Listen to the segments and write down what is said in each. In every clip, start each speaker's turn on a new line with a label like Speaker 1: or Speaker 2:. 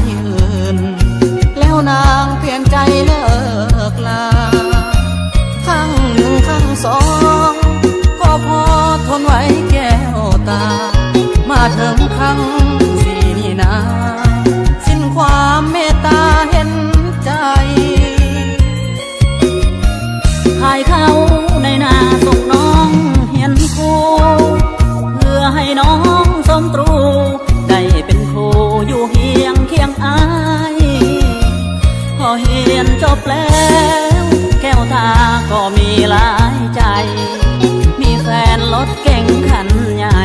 Speaker 1: น้องมีสายอื่น จ
Speaker 2: บแล้ว แก้วตาก็มีหลายใจ มีแฟนรถเก่งคันใหญ่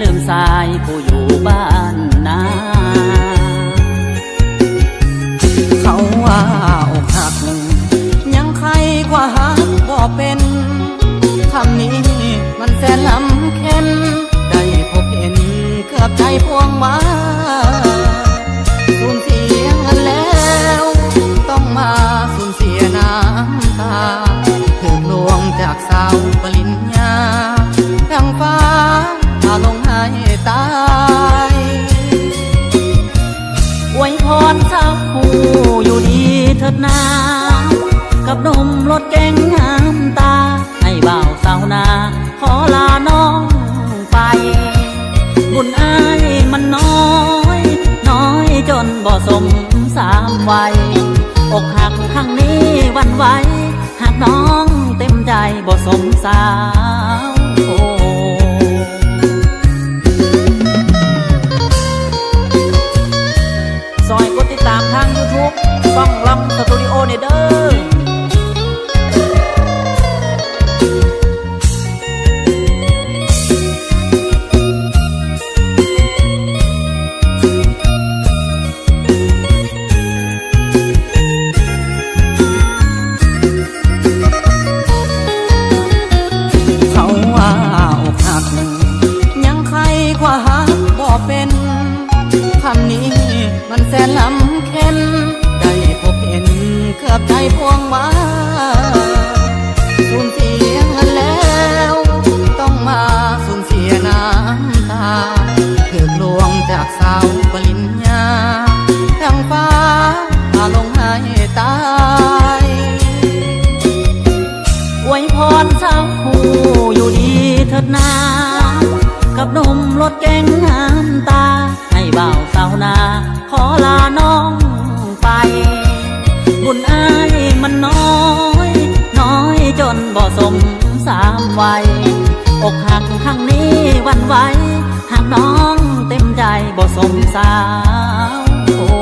Speaker 2: ลืมสายผู้อยู่บ้านนา
Speaker 1: เขาว่าอกหัก ยังใครกว่าหักบ่เป็นคำนี้มันแสนลำเค็นได้พบเห็นเกือบใจพวงมา ศร้า
Speaker 2: มัน
Speaker 1: แสนลำเค็นได้พบเห็นเกือบใจพวงมาสูญเสียเงินแล้ว ต้องมาสูญเสียน้ำตาถูกลวงจากสาวปริญญาดังฟ้าพาลงให้ตาย
Speaker 2: อวยพรสาวผู้อยู่ดีเถิดนากับหนุ่มรถเก๋งงามตา ให้บ่าวสาวนา ลาน้องไป บุญอายมันน้อย น้อยจนบ่สมสามวัยอกหักครั้งนี้วันไหวหากน้องเต็มใจบ่สมสาว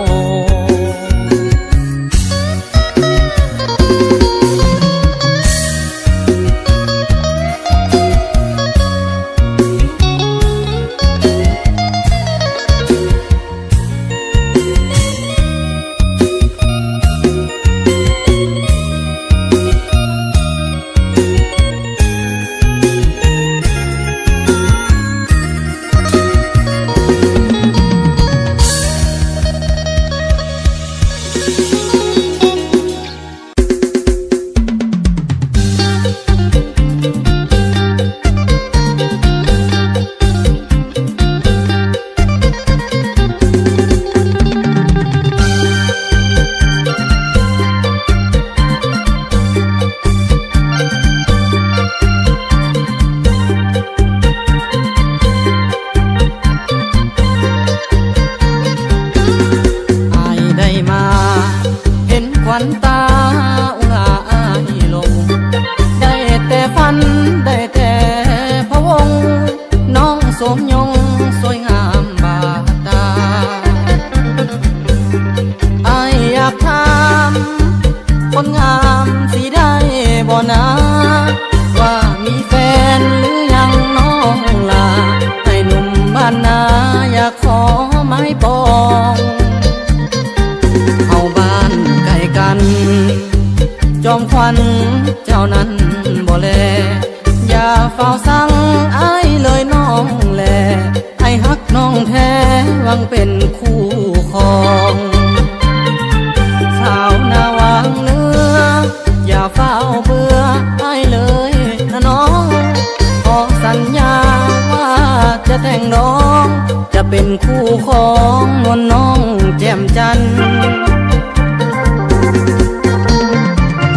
Speaker 1: จะเป็นคู่ของนวลน้องแจ่มจันทร์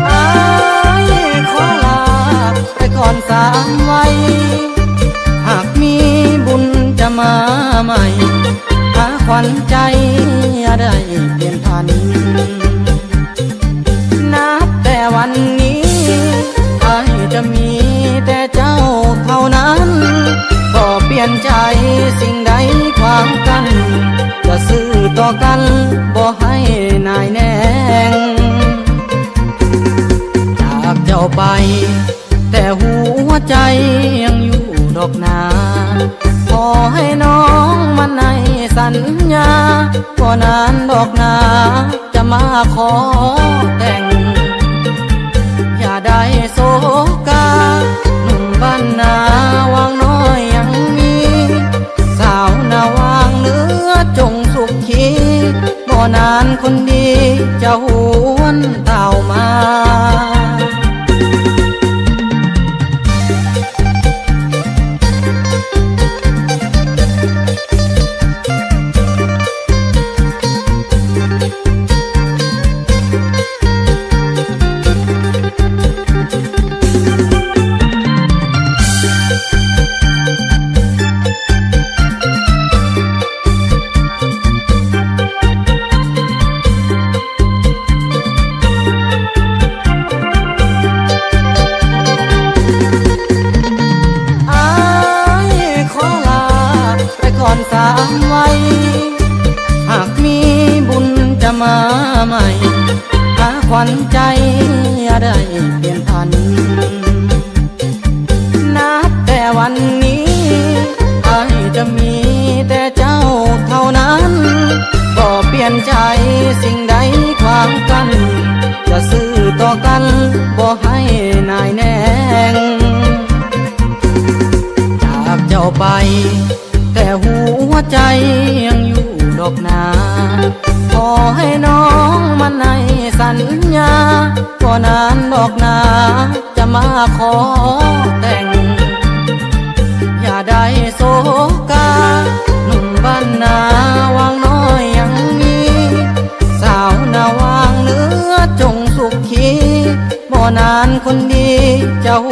Speaker 1: อายขอลาไปก่อนสามวัยหากมีบุญจะมาใหม่ หาขวัญใจอย่าได้เปลี่ยนพัน นับแต่วันนี้ไอจะมี ลี่ยนใจสิ่งใดขวางกัน จะซื่อต่อกันบ่ให้นายแนง จากเจ้าไป แต่หัวใจยังอยู่ดอกนาขอให้น้องมันในสัญญาก็นานดอกนาจะมาขอแต่ง นานคนดีจะห ได้เปลี่ยนพัน นับแต่วันนี้ไอจะมีแต่เจ้าเท่านั้นก็เปลี่ยนใจสิ่งใดขวางกัน จะซื่อต่อกันบ่ให้นายแนงจากเจ้าไป แต่หัวใจยังอยู่ดอกนา ขอให้น้องมันในสัญญาก็นานดอกนา จะมาขอแต่ง อย่าได้โศกาหนุ่มบ้านนาวางน้อยยังมี สาวนาวางเนื้อจงสุขีบ่นานคนดีจะห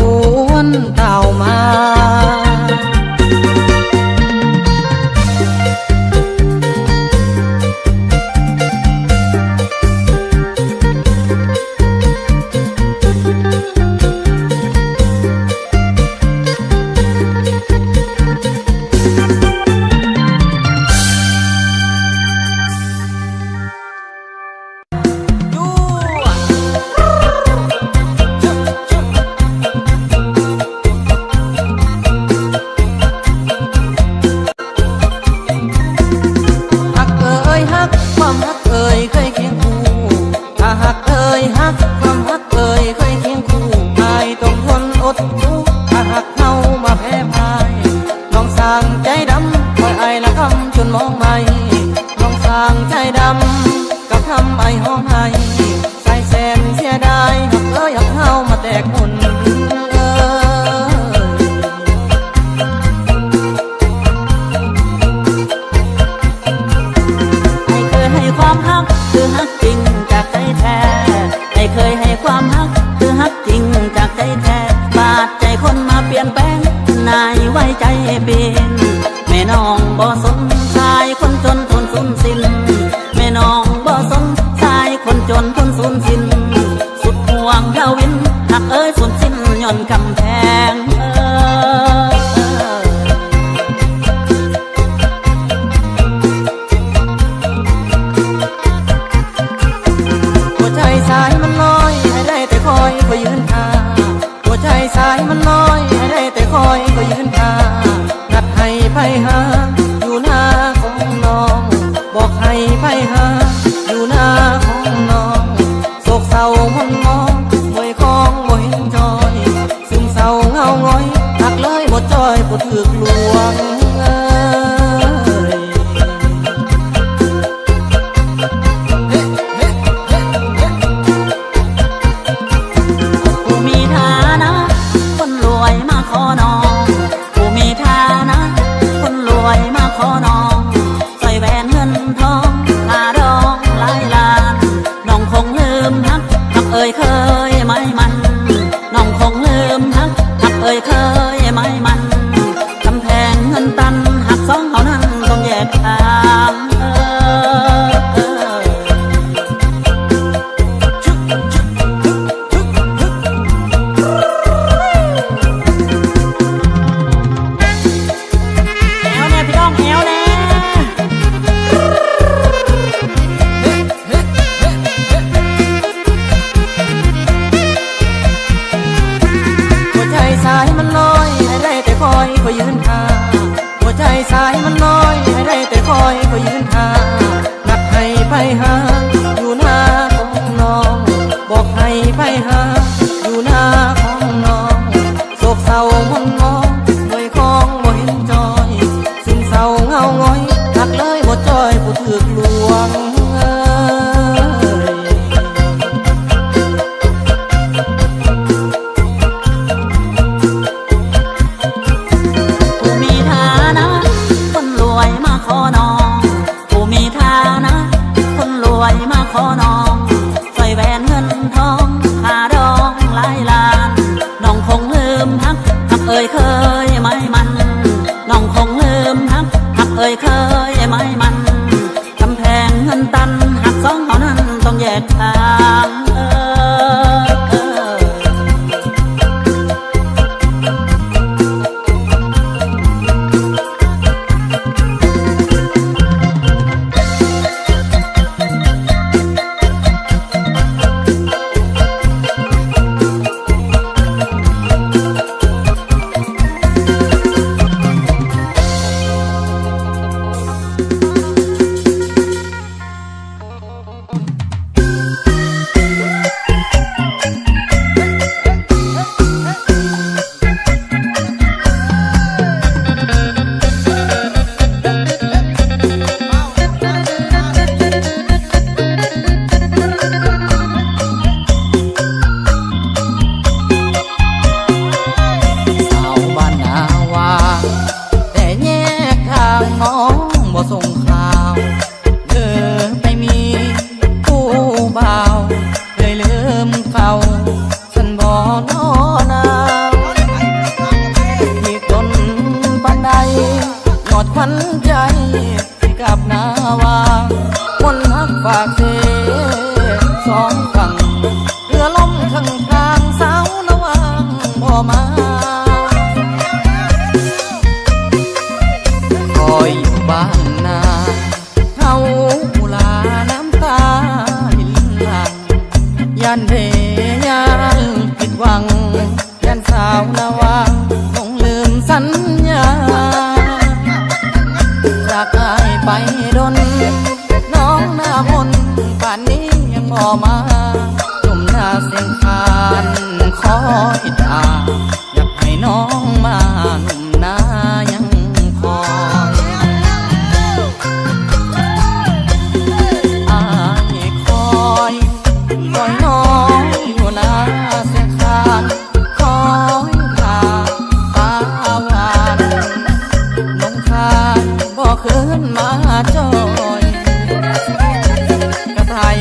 Speaker 1: ความฮัก คือฮัก
Speaker 2: จริงจากใจแท้บาดใจคนมาเปลี่ยนแปลงนายไว้ใจเป น้อย
Speaker 1: ให้ได้แต่คอยก็ยืนท่า ข
Speaker 2: วั
Speaker 1: ญใจกับนาวา
Speaker 2: คนหักปากเส
Speaker 1: สองฝั่งเรือล่มข้างทางสาวนวางบ่มา จากกายไปดน น้องหน้ามนป่านนี้ยังมอมาจุ่มหน้าเสียงคานคอยด่าอยากให้น้องมา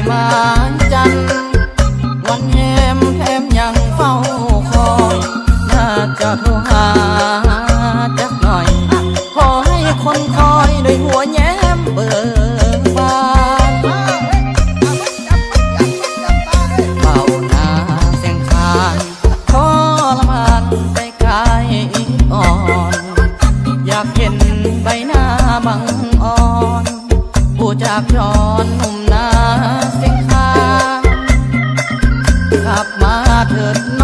Speaker 1: paz. ขับมาเถิด